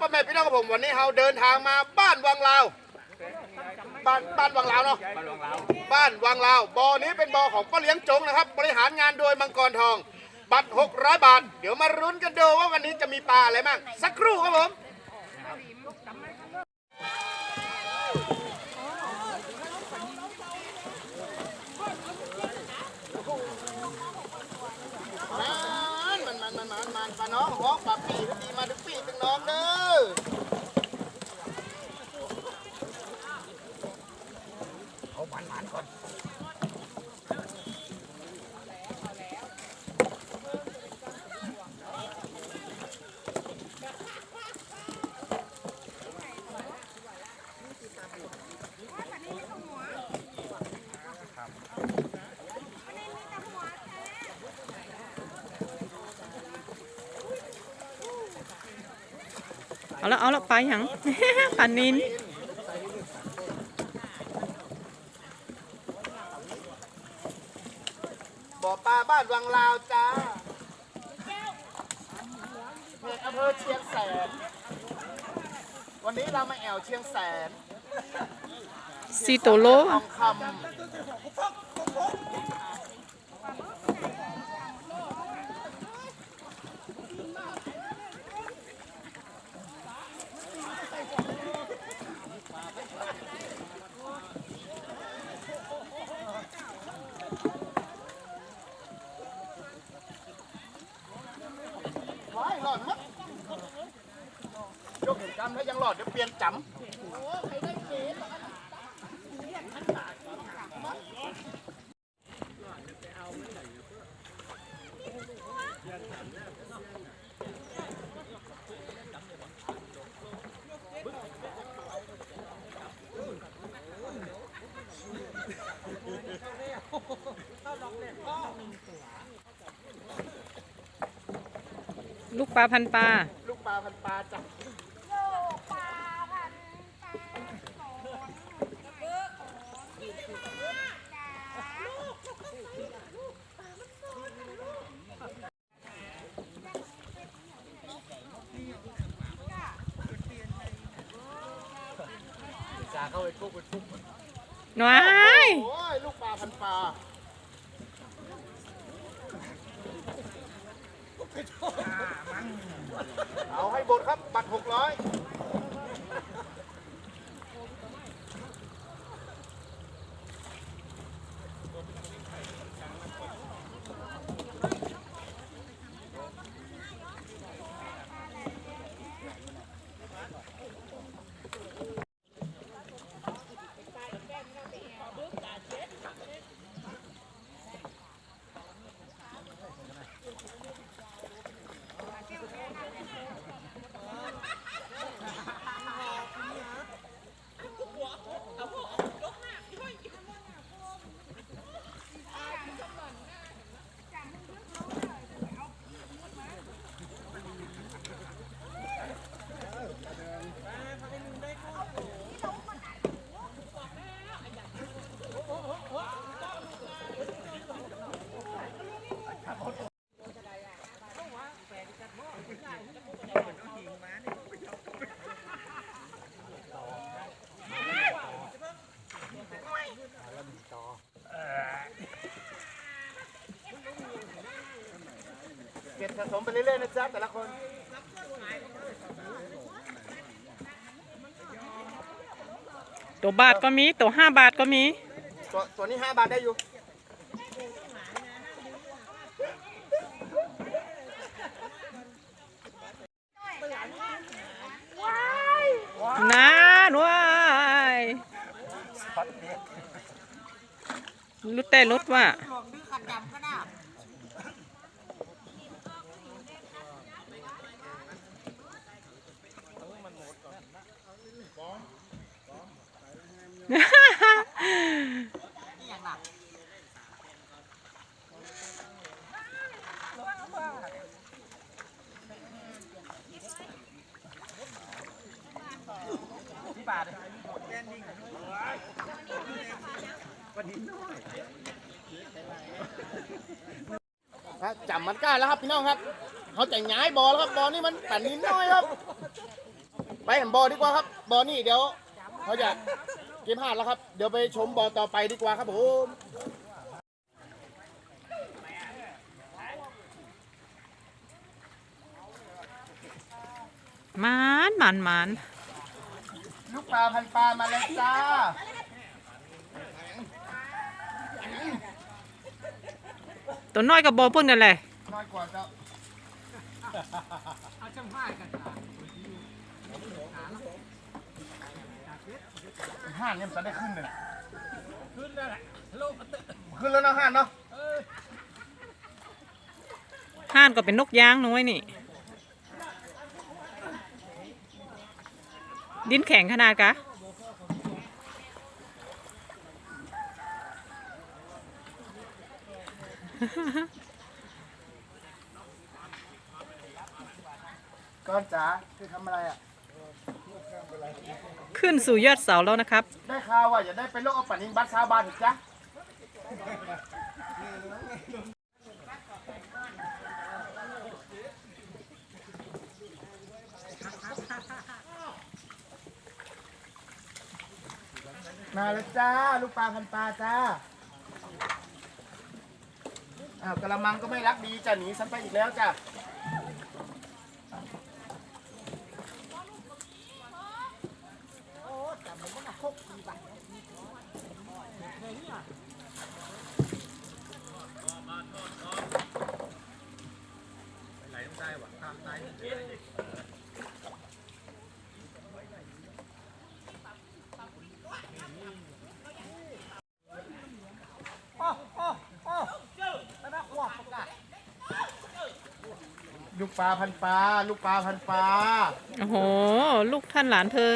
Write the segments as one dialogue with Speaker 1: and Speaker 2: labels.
Speaker 1: พ่อแม่พี่น้องกับผมวันนี้เราเดินทางมาบ้านวังลาว บ้านบ้านวังลาวเนาะ บ้านวังลาวบ่อนี้เป็นบ่อของป้าเลี้ยงจงนะครับ บริหารงานโดยมังกรทอง บัตร600 บาท เดี๋ยวมารุ้นกันดูว่าวันนี้จะมีปลาอะไรบ้างสักครู่ครับผม มันมันมันมันปลาน้องหอกปลาปีกทีมาดึกปีดึกน้องเด้อเอามันมันก่อน
Speaker 2: เอาละเอาละไปหยังปลานิน
Speaker 1: บ่อปลาบ้านวังลาวจ้าเมืองอำเภอเชียงแสน วันนี้เรามาแอวเชียงแสน
Speaker 2: ซีโตโล
Speaker 1: ทองคำว้ายหลอดมั้งยกเห็นกำแล้วยังหลอด เดี๋ยวเปลี่ยนจำ
Speaker 2: ลูกปลาพันปลา
Speaker 1: ลูกปลาพันปลาจ้ะ เข้าไปทุบไปทุบห
Speaker 2: น่อย
Speaker 1: โอ้ยลูกปลาพันปลาเอาให้บดครับ บัตรหกร้อย สะสมไปเรื่อยๆนะจ๊ะแต่ละคน
Speaker 2: ตัวบาทก็มีตัวห้าบาทก็มี
Speaker 1: ตัวตัวนี้5บาทได้อยู่
Speaker 2: น้าหน่วยรุดแต่รถว่า
Speaker 1: นะจำ มันกล้าแล้วครับพี่น้องครับเขาจะย้ายบอลแล้วครับบอลนี่มันแผ่นนินน้อยครับ ไปเห็นบอดีกว่าครับ บอนี่เดี๋ยวเขาจะเกมห้าแล้วครับ เดี๋ยวไปชมบอต่อไปดีกว่าครับผม
Speaker 2: หมานหมานหมาน
Speaker 1: ลูกปลาพันปลามาแล้วจ้า
Speaker 2: ตัวน้อยกับบอเพิ่งนั่นแหละ
Speaker 1: น้ อยกว่าเจ้าห้านเนี่ยมันจะได้ขึ้นเลยนะขึ้นแล้วแหละขึ้นแล้วนะห้านเนาะ
Speaker 2: ห่านก็เป็นนกยางน้อยนี่ ดินแข็งขนาดกะ
Speaker 1: ก้อนจ๋าคือทำอะไรอะ
Speaker 2: ขึ้นสู่ยอดเสาแล้วนะครับ
Speaker 1: ได้ข่าวว่าอย่าได้ไปโลกเอาปันนินบัตรชาวบ้านอีกจ้ะมาแล้วจ้า ลูกปลาพันปลาจ้าอ้าวกระมังก็ไม่รักดีจ้ะหนีฉันไปอีกแล้วจ้ะ ลูกปลาพันปลา ลูกปลาพันปลา
Speaker 2: โอ้โห ลูกท่านหลานเธอ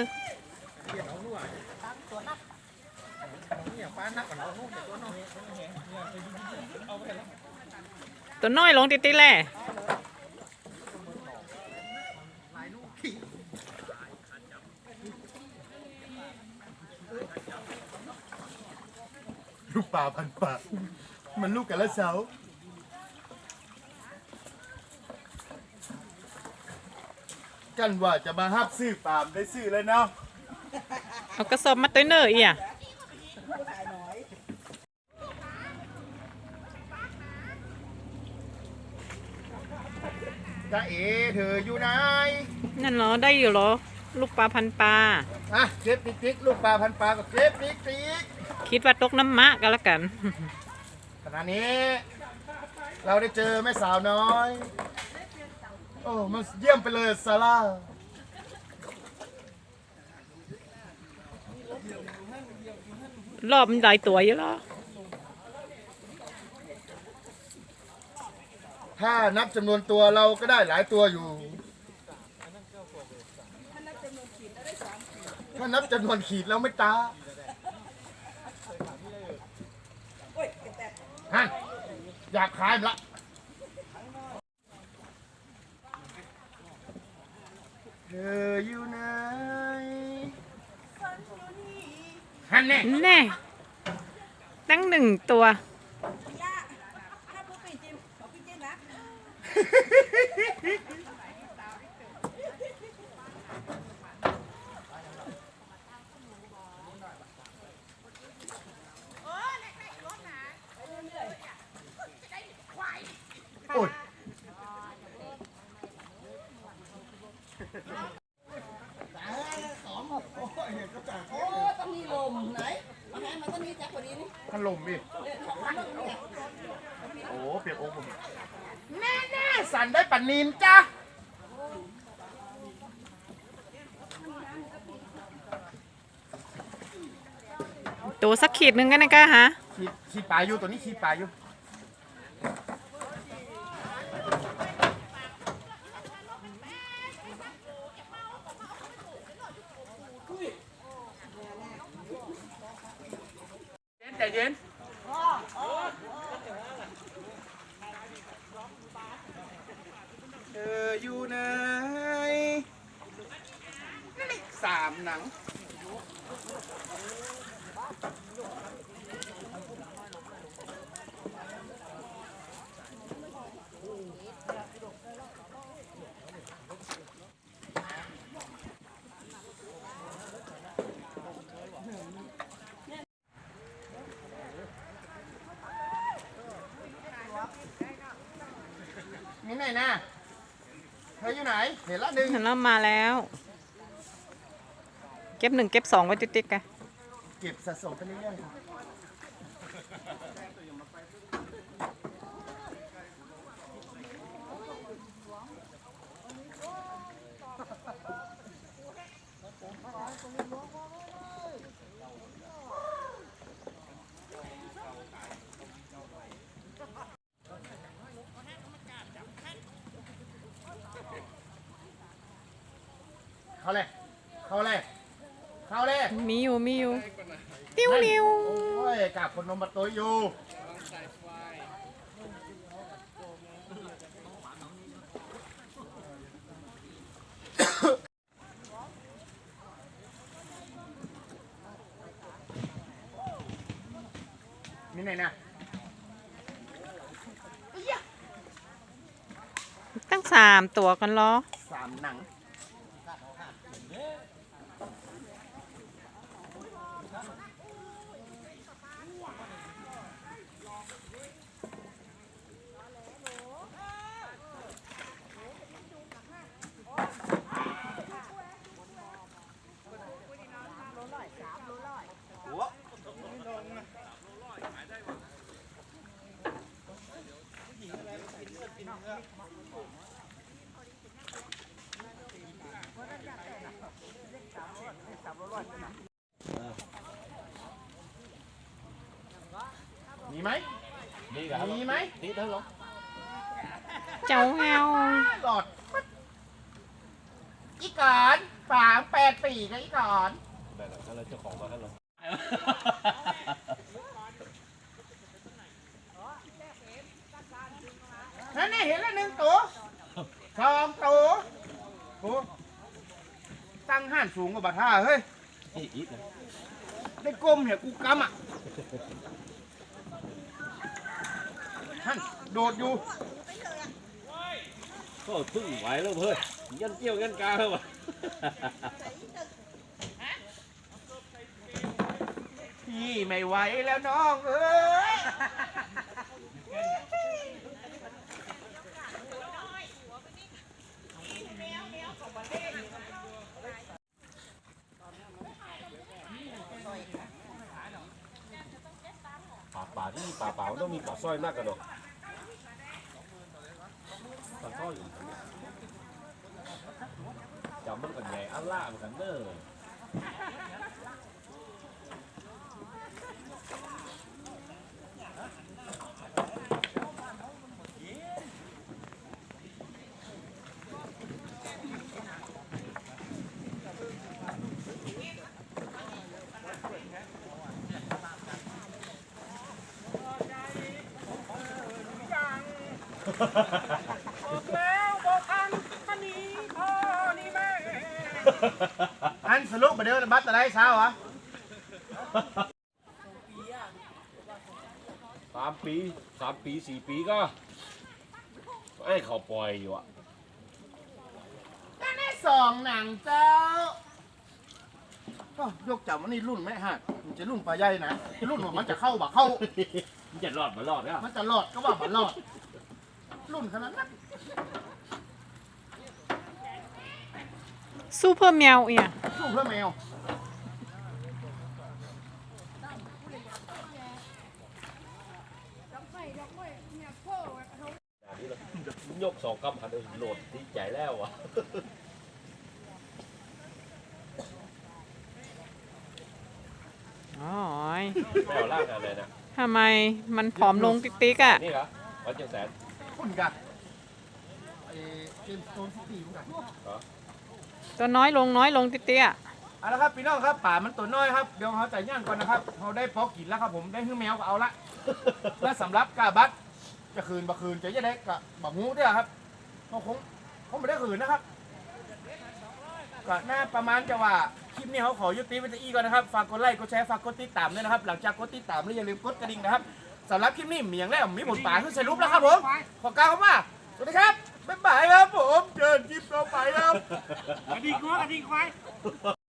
Speaker 2: ตัวน้อยลงติดๆแหละ
Speaker 1: ลูกปลาพันปลามันลูกกันละเสากันว่าจะมาฮับซื้อปามได้ซื้อเลยเนาะ
Speaker 2: เอากระสอบมาตัวเนอร์อีอะ
Speaker 1: จ้าเอ๋เธออยู่ไหน
Speaker 2: นั่นเหรอได้อยู่เหรอ ลูกปลาพันปลา
Speaker 1: อะเก็บติ๊กติ๊กลูกปลาพันปลากับเก็บติ๊กติ๊ก
Speaker 2: คิดว่าตกน้ำมะกันละกัน
Speaker 1: ขณะนี้ เราได้เจอแม่สาวน้อย โอ้มาเยี่ยมไปเลยซาร่า
Speaker 2: รอบมันหลายตัวอยู่หรอ
Speaker 1: ถ้านับจำนวนตัวเราก็ได้หลายตัวอยู่ ถ้านับจำนวนขีดเราไม่ตาฮันอยากขายละเธออยู่ไห นฮันแน่
Speaker 2: แน่ตั้งหนึ่งตัว
Speaker 3: ย่าถ้าพูดปีจิมขอพี่เจนนะ
Speaker 1: โอ้ย
Speaker 3: โอ้ต้องมีลมไหนมาให้มาต้องมีจักกว่านี้นี่
Speaker 1: พัดลมอีกโอ้เปียกอกผมแน่แน่ๆสั่ นได้ปันนีนจ้ะ
Speaker 2: ตัวสักขีดหนึ่งกันนะกะฮะ
Speaker 1: ขีดขีดปลาอยู่ตัวนี้ขีดปลาอยู่ังมิ้นไหนนะเธออยู่ไหน เห็นละหนึ่ง
Speaker 2: เห็นแล้วมาแล้ว ก็บหนึ่งเก็บสองไว้ติ๊กๆกัน
Speaker 1: เก็บสะสมไปเรื่อยๆครับเข้าเลยเข้าเลย เข้าเลย
Speaker 2: มีอยู่มีอยู่ติ้วนิ้ว
Speaker 1: โอ้ยกาบคนนมประตูอยู่มีไหนนะ
Speaker 2: ตั้งสามตัวกันเหรอ
Speaker 1: สามหนัง มีไหม
Speaker 4: นี่ครับ
Speaker 1: มีไหม
Speaker 4: tí tới luôn
Speaker 2: เจ้าเงา
Speaker 1: หลอดปั๊ดอีก่อนสามแปดปีกับอีก่อน
Speaker 4: đây là cái lên cho còn vào cái luôn
Speaker 1: นั่นนี่เห็นแล้วหนึ่งตัวสองตัวโอ้ตั้งห้านสูงกว่าบาท่าเฮ้ย
Speaker 4: ít ít này
Speaker 1: ได้ก้มเหี้ยกูกำอะฮั่นโดดอยู่
Speaker 4: có một พึ่งไหวแล้วเพื่อนยันเกี้ยวยันกาแล้ววะ
Speaker 1: พี่ไม่ไหวแล้วน้องเอ้ย
Speaker 4: ที่มีป่าเปล่าต้องมีป่าสร้อยมากกันหรอกป่าสร้อยอยู่จำมันกันใหญ่อัลล่ามันกันเห มือนกันเด้อ
Speaker 1: อันสรุปมาเดี๋ยวบัตรอะไรเช้าวะ
Speaker 4: สามปีสามปีสี่ปีก็ไอ้เขาปล่อยอยู่อะ
Speaker 1: ก็ได้สองหนังเจ้าก็ยกจับมันนี่รุ่นไหมฮะมันจะรุ่นปลาใหญ่นะจะรุ่นว่ามันจะเข้าบ่เข้า
Speaker 4: มันจะรอดมารอดเนี่ย
Speaker 1: มันจะรอดก็ว่ามันรอด รุ่นขนาดนั้น
Speaker 2: ซูเปอร์แมวเอีย
Speaker 1: สู้เพื่อแมว
Speaker 4: ยกสองกำพันเลยโหลดที่ใจแล้วอะ
Speaker 2: อ๋อย
Speaker 4: แม่เอาล่างอะไรนะ
Speaker 2: ทำไมมันผอมลงติ๊กๆอะ
Speaker 4: นี่เหรอวันจังแสน
Speaker 1: คุณกันไอ้เกมสโตนซิตี้คุณกัน
Speaker 2: ตัวน้อยลงน้อยลงติ๊กๆอะ
Speaker 1: เอาละครับพี่น้องครับป่ามันตัวน้อยครับเดี๋ยวเขาจ่ายย่างก่อนนะครับเขาได้พอกินแล้วครับผมได้หื้อแมวก็เอาละและสำหรับกาบัตจะคืนบ่คืนจะยังได้กับบะฮูด้วยครับเขาคงคงไม่ได้คืนนะครับก็น่าประมาณจะว่าคลิปนี้เขาขอยุติไว้ที่อีก่อนนะครับ ฝากกดไลค์ กดแชร์ ฝากกดติดตามด้วยนะครับ หลังจากกดติดตามแล้วอย่าลืมกดกระดิ่งนะครับ สำหรับคลิปนี้มีอย่างแรกมีผลป่าคือสรุปแล้วครับผม ขอกล่าวคำว่าสวัสดีครับ บ๊ายบายครับผม เจอคลิปต่อไปครับ
Speaker 5: กระดิ่งควายกระดิ่งควาย